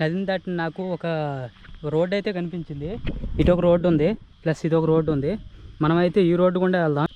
నదిని దాటి నాకు ఒక రోడ్డు అయితే కనిపించింది. ఇటు ఒక రోడ్డు ఉంది ప్లస్ ఇది ఒక రోడ్డు ఉంది. మనమైతే ఈ రోడ్డు గుండా వెళ్దాం.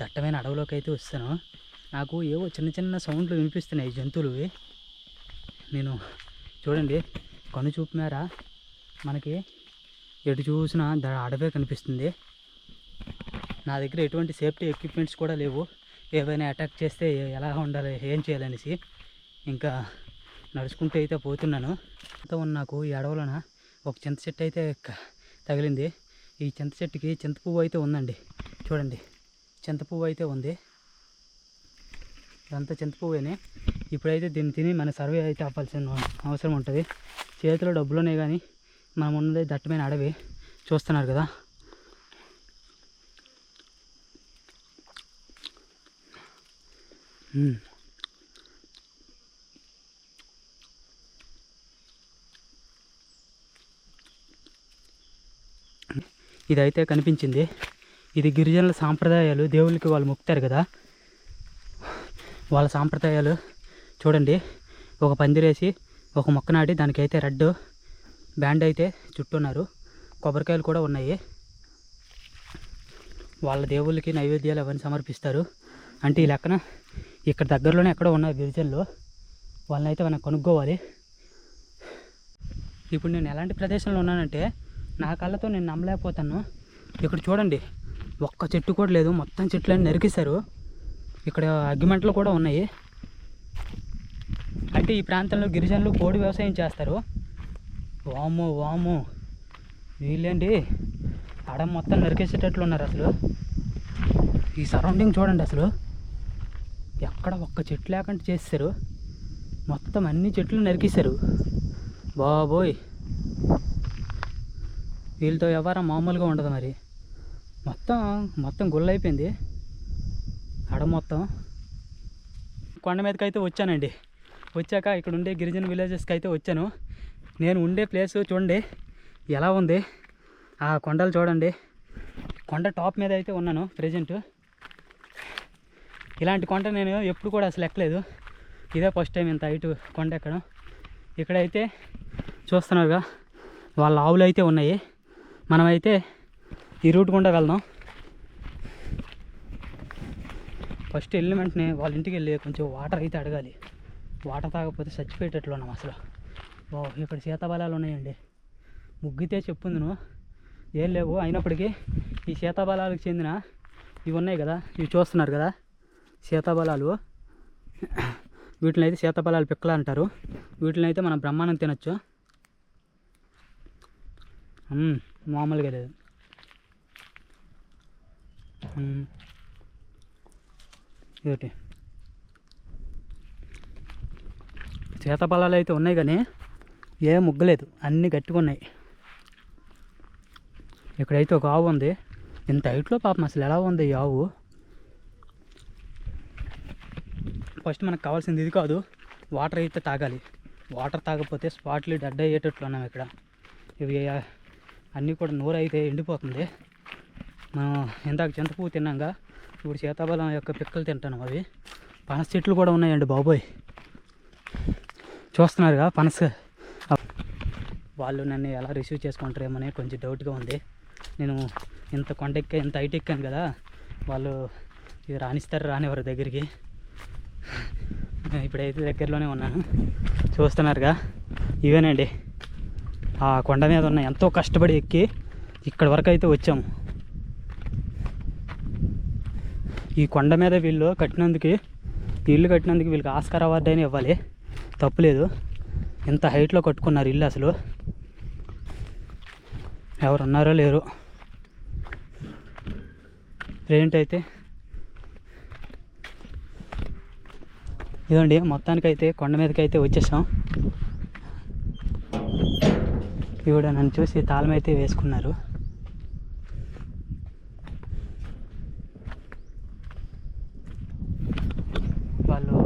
దట్టమైన అడవిలోకి అయితే వస్తాను. నాకు ఏవో చిన్న చిన్న సౌండ్లు వినిపిస్తున్నాయి జంతువులువి. నేను చూడండి కను చూపు మేర మనకి ఎటు చూసినా అడవే కనిపిస్తుంది. నా దగ్గర ఎటువంటి సేఫ్టీ ఎక్విప్మెంట్స్ కూడా లేవు. ఏవైనా అటాక్ చేస్తే ఎలా ఉండాలి ఏం చేయాలనేసి. ఇంకా నడుచుకుంటూ అయితే పోతున్నాను. మొత్తం నాకు ఈ అడవులన ఒక చింత చెట్టు అయితే తగిలింది. ఈ చింత చెట్టుకి చింత పువ్వు అయితే ఉందండి. చూడండి. చింత పువ్వు అయితే ఉంది. ఇదంతా చింత పువ్వేనే. ఇప్పుడైతే దీన్ని తిని మన సర్వే అయితే అవ్వాల్సిన అవసరం ఉంటుంది. చేతిలో డబ్బులునే కానీ మనం ఉన్నది దట్టమైన అడవి. చూస్తున్నారు కదా. మ్మ్. ఇదైతే కనిపించింది. ఇది గిరిజనుల సాంప్రదాయాలు దేవుళ్ళకి వాళ్ళు మొక్కుతారు కదా. వాళ్ళ సాంప్రదాయాలు చూడండి. ఒక పందిరేసి ఒక మొక్క నాటి దానికైతే రెడ్ బ్యాండ్ అయితే చుట్టున్నారు కొబ్బరికాయలు కూడా ఉన్నాయి. వాళ్ళ దేవుళ్ళకి నైవేద్యాలు అవన్నీ సమర్పిస్తారు. అంటే ఈ లెక్కన ఇక్కడ దగ్గరలోనే ఎక్కడో ఉన్న గిరిజనులు వాళ్ళని అయితే మనం కొనుక్కోవాలి. ఇప్పుడు నేను ఎలాంటి ప్రదేశంలో ఉన్నానంటే నా కళ్ళతో నేను నమ్మలేకపోతాను. ఇక్కడ చూడండి ఒక్క చెట్టు కూడా లేదు. మొత్తం చెట్లన్నీ నరికేశారు. ఇక్కడ అగ్గిమంటలు కూడా ఉన్నాయి. అంటే ఈ ప్రాంతంలో గిరిజనులు కోడి వ్యవసాయం చేస్తారు. వాము వాము వీళ్ళేంటి? ఆడ మొత్తం నరికేసేటట్లు ఉన్నారు అసలు. ఈ సరౌండింగ్ చూడండి అసలు. ఎక్కడ ఒక్క చెట్టు లేకుండా చేస్తారు మొత్తం అన్ని చెట్లు నరికేశారు. బాబోయ్. వీళ్ళతో వ్యవహారం మామూలుగా ఉండదు మరి. మొత్తం మొత్తం గుళ్ళు అయిపోయింది. అడ మొత్తం. కొండ మీదకి అయితే వచ్చానండి. వచ్చాక ఇక్కడ ఉండే గిరిజన విలేజెస్కి అయితే వచ్చాను. నేను ఉండే ప్లేస్ చూడండి ఎలా ఉంది? ఆ కొండలు చూడండి. కొండ టాప్ మీద అయితే ఉన్నాను ప్రజెంట్. ఇలాంటి కొండ నేను ఎప్పుడు కూడా అసలు ఎక్కలేదు. ఇదే ఫస్ట్ టైం ఇంత హైట్ కొండ ఎక్కడం. ఇక్కడైతే చూస్తున్నారుగా వాళ్ళ ఆవులు అయితే ఉన్నాయి. మనమైతే ఈ రూట్ గుండా వెళ్దాం. ఫస్ట్ వెళ్ళిన వెంటనే వాళ్ళ ఇంటికి వెళ్ళి కొంచెం వాటర్ అయితే అడగాలి. వాటర్ తాగకపోతే చచ్చిపోయేటట్లు ఉన్నాం అసలు. బాబు ఇక్కడ సీతాఫలాలు ఉన్నాయండి. ముగ్గితే చెప్పుంది నువ్వు. ఏం లేవు అయినప్పటికీ ఈ సీతాఫలాలకు చెందిన ఇవి ఉన్నాయి కదా ఇవి చూస్తున్నారు కదా సీతాఫలాలు వీటిని అయితే సీతాఫలాలు పిక్కలు అంటారు. వీటిని అయితే మనం బ్రహ్మాండం తినొచ్చు. మామూలుగా లేదు. మ్మ్. ఇదొకటి. సీతాఫలాలు అయితే ఉన్నాయి కానీ ఏ ముగ్గలేదు. అన్నీ గట్టిగా ఉన్నాయి. ఇక్కడైతే ఒక ఆవు ఉంది. ఇంత హైట్లో పాపం అసలు ఎలా ఉంది ఈ ఆవు? ఫస్ట్ మనకు కావాల్సింది ఇది కాదు. వాటర్ అయితే తాగాలి. వాటర్ తాగకపోతే స్పాట్లు డెడ్ అయ్యేటట్లు ఉన్నాం ఇక్కడ. ఇవి అన్నీ కూడా నోరు అయితే ఎండిపోతుంది. మనం ఇందాక చింతపువ్వు తిన్నాక ఇప్పుడు సీతాఫలం యొక్క పిక్కలు తింటాను అవి. పనస చెట్లు కూడా ఉన్నాయండి బాబోయ్. చూస్తున్నారుగా పనస. వాళ్ళు నన్ను ఎలా రిసీవ్ చేసుకుంటారేమోనే కొంచెం డౌట్గా ఉంది. నేను ఇంత కొండెక్క ఇంత హైట్ ఎక్కాను కదా వాళ్ళు ఇది రాణిస్తారు రానివారు దగ్గరికి. ఇప్పుడైతే దగ్గరలోనే ఉన్నాను. చూస్తున్నారుగా ఇవేనండి. ఆ కొండ మీద ఉన్న ఎంతో కష్టపడి ఎక్కి ఇక్కడ వరకు అయితే వచ్చాము ఈ కొండ మీద వీళ్ళు కట్టినందుకు ఇల్లు కట్టినందుకు వీళ్ళకి ఆస్కార్ అవార్డు అయినా ఇవ్వాలి. తప్పులేదు. ఇంత హైట్లో కట్టుకున్నారు ఇల్లు అసలు. ఎవరు ఉన్నారో లేరు. ప్రెజెంట్ అయితే ఇదండి మొత్తానికైతే కొండ మీదకి అయితే వచ్చేసాం. కూడా నన్ను చూసి తాళమైతే వేసుకున్నారు. వాళ్ళు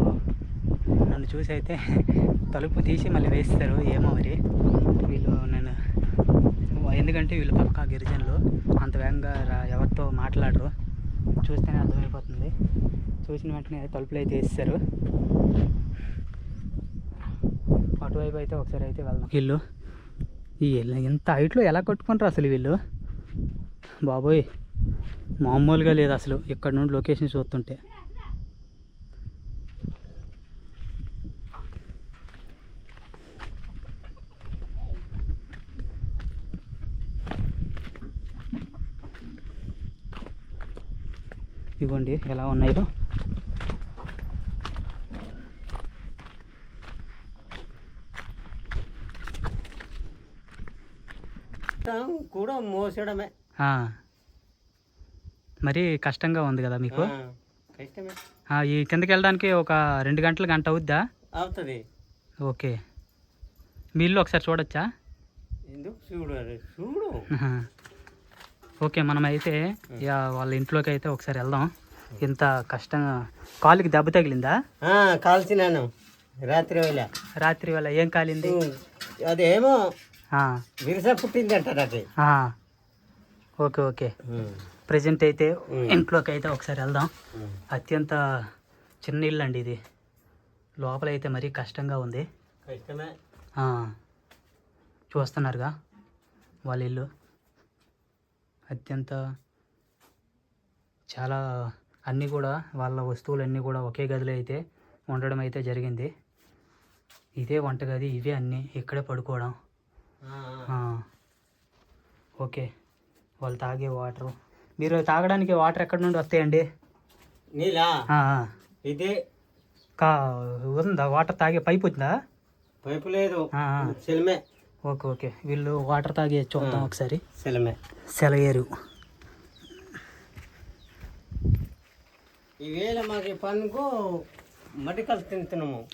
నన్ను చూసి అయితే తలుపు తీసి మళ్ళీ వేస్తారు. ఏమో మరి. వీళ్ళు నేను ఎందుకంటే వీళ్ళు పక్క గిరిజనులు అంత వేగంగా ఎవరితో మాట్లాడరు. చూస్తేనే అర్థమైపోతుంది. చూసిన వెంటనే తలుపులు అయితే వేస్తారు అటువైపు అయితే ఒకసారి అయితే వెళ్దాం. వీళ్ళు ఈ ఎంత హైట్లో ఎలా కట్టుకుంటారు అసలు వీళ్ళు? బాబోయ్ మామూలుగా లేదు అసలు. ఇక్కడ నుండి లొకేషన్ చూస్తుంటే. ఇవ్వండి ఎలా ఉన్నాయో. మొత్తం కూడా మోసడమే. మరి కష్టంగా ఉంది కదా మీకు? కష్టమే. ఈ కిందకి వెళ్ళడానికి ఒక రెండు గంటలు గంట అవుద్దా? అవుతుంది. ఓకే. మీ ఇల్లు ఒకసారి చూడొచ్చా? చూడు. ఓకే మనం అయితే ఇక వాళ్ళ ఇంట్లోకి అయితే ఒకసారి వెళ్దాం. ఇంత కష్టంగా. కాలుకి దెబ్బ తగిలిందా? కాల్చినాను. రాత్రి వేళ. రాత్రి వేళ ఏం కాలింది? అదేమో విరస పుట్టింది అంటారు అది. Okay okay. ప్రజెంట్ అయితే. ఇంట్లోకి అయితే ఒకసారి వెళ్దాం. అత్యంత చిన్న ఇల్లు అండి ఇది. లోపల అయితే మరీ కష్టంగా ఉంది. చూస్తున్నారుగా వాళ్ళ ఇల్లు. అత్యంత చాలా అన్నీ కూడా వాళ్ళ వస్తువులన్నీ కూడా ఒకే గదిలో అయితే ఉండడం అయితే జరిగింది. ఇదే వంటగది ఇవే అన్నీ ఇక్కడే పడుకోవడం. ఓకే. వాళ్ళు తాగే వాటరు. మీరు తాగడానికి వాటర్ ఎక్కడి నుండి వస్తాయండి? నీలా. ఇదే? కా ఉందా? వాటర్ తాగే పైప్ ఉందా? పైపు లేదు. సెలమే. Okay okay. వీళ్ళు వాటర్ తాగే చూద్దాం. ఒకసారి. సెలమే. సెలయేరు. ఈవేళ మాకు పనుకు మడికలు తింటున్నాము.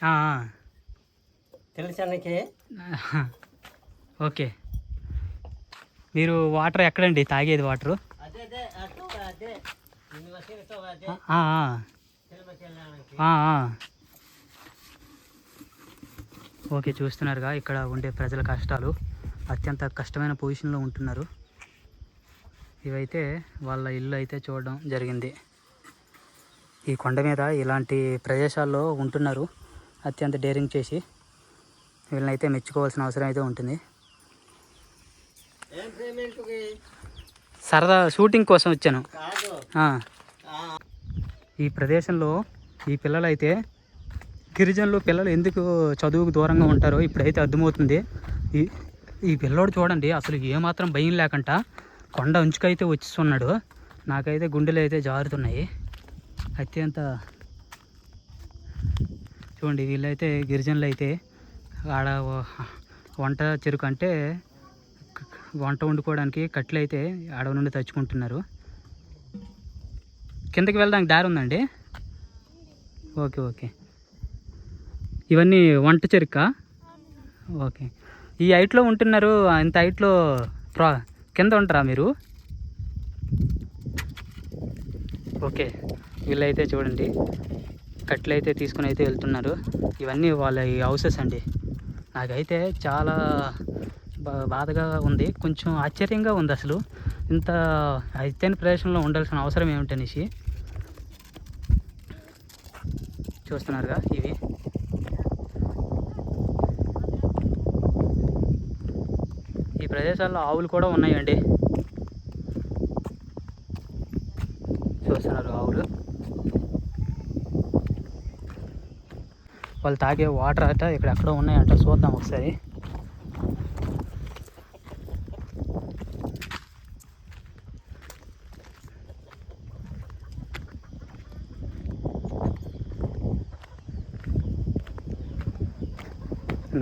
తెలుసానికి. ఓకే. మీరు వాటర్ ఎక్కడండి? తాగేది వాటరు. ఓకే చూస్తున్నారుగా ఇక్కడ ఉండే ప్రజల కష్టాలు. అత్యంత కష్టమైన పొజిషన్లో ఉంటున్నారు. ఇవైతే వాళ్ళ ఇల్లు అయితే చూడడం జరిగింది. ఈ కొండ మీద ఇలాంటి ప్రదేశాల్లో ఉంటున్నారు. అత్యంత డేరింగ్ చేసి వీళ్ళనైతే మెచ్చుకోవాల్సిన అవసరం అయితే ఉంటుంది. సరదా షూటింగ్ కోసం వచ్చాను. ఈ ప్రదేశంలో ఈ పిల్లలు అయితే గిరిజనులు పిల్లలు ఎందుకు చదువుకు దూరంగా ఉంటారో ఇప్పుడైతే అర్థమవుతుంది. ఈ ఈ పిల్లోడు చూడండి అసలు ఏమాత్రం భయం లేకుండా కొండ అంచుకైతే వచ్చిస్తున్నాడు. నాకైతే గుండెలు అయితే జారుతున్నాయి. అత్యంత చూడండి వీళ్ళైతే గిరిజనులు అయితే ఆడ వంట చెరుకు అంటే వంట వండుకోవడానికి కట్లు అయితే అడవి నుండి తెచ్చుకుంటున్నారు. కిందకి వెళ్ళడానికి దారి ఉందండి? Okay okay. ఇవన్నీ వంట చెరుక? ఓకే. ఈ హైట్లో ఉంటున్నారు ఇంత హైట్లో ప్రా కింద ఉంటారా మీరు? ఓకే. వీళ్ళైతే చూడండి కట్లు అయితే తీసుకుని అయితే వెళ్తున్నారు. ఇవన్నీ వాళ్ళ హౌసెస్ అండి. నాకైతే చాలా బాధగా ఉంది. కొంచెం ఆశ్చర్యంగా ఉంది అసలు. ఇంత ఎత్తైన ప్రదేశంలో ఉండాల్సిన అవసరం ఏమిటనేసి. చూస్తున్నారుగా ఇవి. ఈ ప్రదేశాల్లో ఆవులు కూడా ఉన్నాయండి. చూస్తున్నారు ఆవులు. వాళ్ళు తాగే వాటర్ అట ఇక్కడ ఎక్కడో ఉన్నాయంట. చూద్దాం ఒకసారి.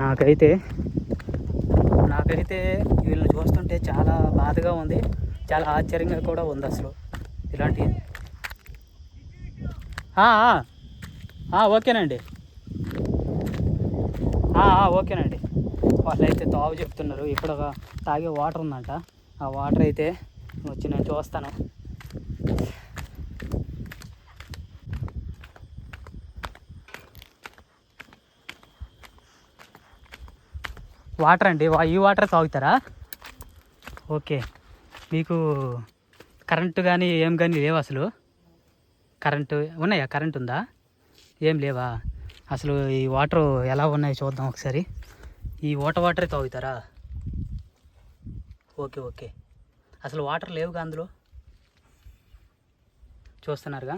నాకైతే నాకైతే వీళ్ళని చూస్తుంటే చాలా బాధగా ఉంది. చాలా ఆశ్చర్యంగా కూడా ఉంది అసలు ఇలాంటి ఓకేనండి. ఓకేనండి. వాళ్ళు అయితే తావు చెప్తున్నారు. ఇక్కడ ఒక తాగే వాటర్ ఉందంట. ఆ వాటర్ అయితే వచ్చి నేను చూస్తాను. వాటర్ అండి. వా- ఈ వాటర్ తాగుతారా? ఓకే. మీకు కరెంటు కానీ ఏం కానీ లేవు అసలు? కరెంటు ఉన్నాయా? కరెంట్ ఉందా? ఏం లేవా? అసలు ఈ వాటర్ ఎలా ఉన్నాయి చూద్దాం ఒకసారి. ఈ ఓట వాటరే తాగుతారా? Okay okay. అసలు వాటర్ లేవుగా అందులో? చూస్తున్నారుగా.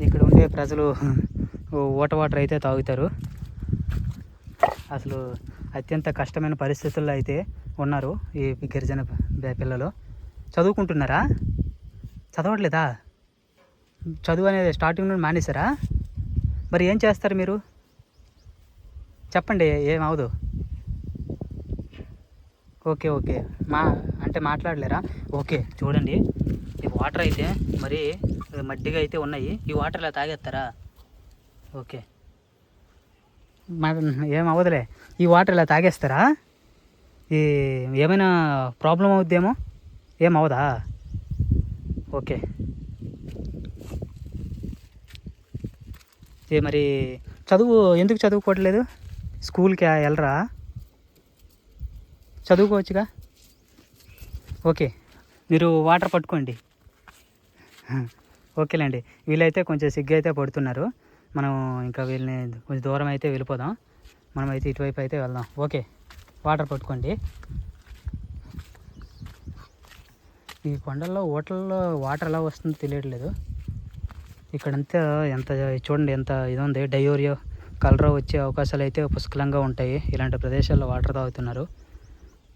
ఇక్కడ ఉండే ప్రజలు ఓట వాటర్ అయితే తాగుతారు. అసలు అత్యంత కష్టమైన పరిస్థితుల్లో అయితే ఉన్నారు ఈ గిరిజన పిల్లలు. చదువుకుంటున్నారా? చదవట్లేదా? చదువు అనేది స్టార్టింగ్ నుండి మానేశారా? మరి ఏం చేస్తారు మీరు? చెప్పండి ఏం ఓకే ఓకే. మా అంటే మాట్లాడలేరా? ఓకే చూడండి. ఈ వాటర్ అయితే మరి మడ్డిగా అయితే ఉన్నాయి. ఈ వాటర్ ఇలా తాగేస్తారా? ఓకే. ఏం అవ్వదులే. ఈ వాటర్ ఇలా తాగేస్తారా? ఈ ఏమైనా ప్రాబ్లం అవుద్దేమో? ఏం అవదా ఓకే. ఏ మరి చదువు ఎందుకు చదువుకోవట్లేదు? స్కూల్కి వెళ్ళరా చదువుకోవచ్చుగా? ఓకే. మీరు వాటర్ పట్టుకోండి. ఓకేలేండి. వీళ్ళైతే కొంచెం సిగ్గు అయితే పడుతున్నారు. మనం ఇంకా వీళ్ళని కొంచెం దూరం అయితే వెళ్ళిపోదాం. మనం అయితే ఇటువైపు అయితే వెళ్దాం. ఓకే వాటర్ పట్టుకోండి. ఈ కొండల్లో ఓటల్లో వాటర్ ఎలా వస్తుందో తెలియట్లేదు. ఇక్కడంతా ఎంత చూడండి ఎంత ఇది ఉంది డయోరియో కలర్ వచ్చే అవకాశాలు అయితే పుష్కలంగా ఉంటాయి. ఇలాంటి ప్రదేశాల్లో వాటర్ తాగుతున్నారు.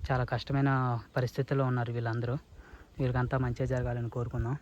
చాలా కష్టమైన పరిస్థితుల్లో ఉన్నారు వీళ్ళందరూ. వీళ్ళకంతా మంచిగా జరగాలని కోరుకుందాం.